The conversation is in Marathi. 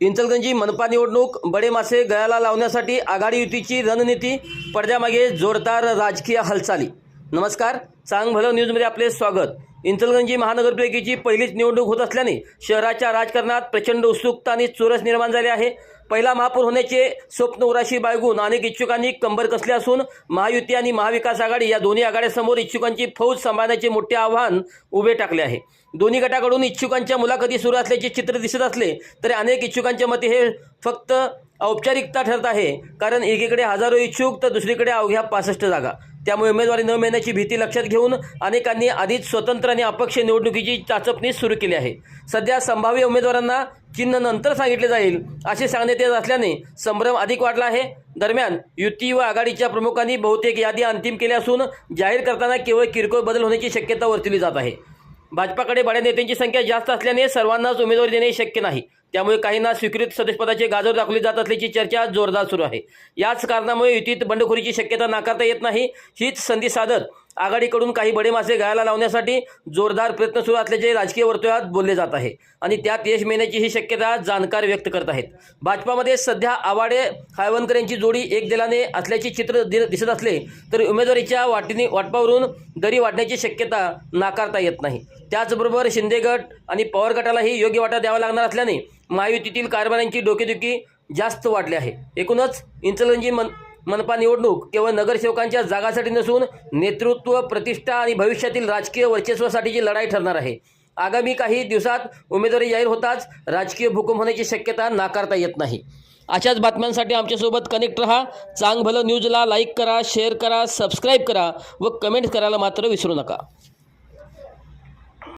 इंचलगंजी मनपा निवडणूक बडे मासे गळ्याला लावण्यासाठी आघाडी युतीची रणनीती पडद्यामागे जोरदार राजकीय हालचाली. नमस्कार चांग भलं न्यूजमध्ये आपले स्वागत. इंचलगंजी महानगरपालिकेची पहिलीच निवडणूक होत असल्याने शहराच्या राजकारणात प्रचंड उत्सुकता आणि चुरस निर्माण झाले आहे. पहिला महापौर होण्याचे स्वप्न उराशी बाळगून अनेक इच्छुकांनी कंबर कसले असून महायुती आणि महाविकास आघाडी या दोन्ही आघाड्यासमोर इच्छुकांची फौज सांभाळण्याचे मोठे आव्हान उभे टाकले आहे. दोन्ही गटाकडून इच्छुकांच्या मुलाखती सुरू असल्याचे चित्र दिसत असले तरी अनेक इच्छुकांच्या मते हे फक्त औपचारिकता ठरत आहे. कारण एकीकडे हजारो इच्छुक तर दुसरीकडे अवघ्या पासष्ट जागा. त्यामुळे उमेदवारी न मिळण्याची भीती लक्षात घेऊन अनेकांनी आधीच स्वतंत्र आणि अपक्ष निवडणुकीची चाचपणी सुरू केली आहे. सध्या संभाव्य उमेदवारांना चिन्ह नंतर सांगितले जाईल असे सांगण्यात येत असल्याने संभ्रम अधिक वाढला आहे. दरम्यान युती व आघाडीच्या प्रमुखांनी बहुतेक यादी अंतिम केली असून जाहीर करताना केवळ किरकोळ बदल होण्याची शक्यता वर्तवली जात आहे. भाजपाकडे बड्या नेत्यांची संख्या जास्त असल्याने सर्वांनाच उमेदवारी देणे शक्य नाही. त्यामुळे काहींना स्वीकृत सदस्यपदाचे गाजर दाखवली जात असल्याची चर्चा जोरदार सुरू आहे. याच कारणामुळे युतीत बंडखोरीची शक्यता नाकारता येत नाही. हीच संधी साधत आघाडीकडून काही बडे मासे गायला लावण्यासाठी जोरदार प्रयत्न सुरू असल्याचे राजकीय वर्तुळात बोलले जात आहे. आणि त्यात यश मिळण्याची ही शक्यता जाणकार व्यक्त करत आहेत. भाजपामध्ये सध्या आवाडे हायवनकर यांची जोडी एक दिलाने असल्याचे चित्र दि दिसत असले तरी उमेदवारीच्या वाटीने वाटपावरून दरी वाढण्याची शक्यता नाकारता येत नाही. त्याचबरोबर शिंदे गट आणि पवार गटालाही योग्य वाटा द्यावा लागणार असल्याने महायुतीतील कारभारांची डोकेदुखी जास्त वाढली आहे. एकूणच इंचलंजी मन मनपा निवडणूक केवळ नगरसेवकांच्या जागासाठी नसून नेतृत्व प्रतिष्ठा आणि भविष्यातील राजकीय वर्चस्वासाठीची लढाई ठरणार आहे. आगामी काही दिवसात उमेदवारी जाहीर होताच राजकीय भूकंप होण्याची शक्यता नाकारता येत नाही. अशाच बातम्यांसाठी आमच्यासोबत कनेक्ट रहा. चांग भलं न्यूजला लाईक करा शेअर करा सबस्क्राईब करा व कमेंट करायला मात्र विसरू नका.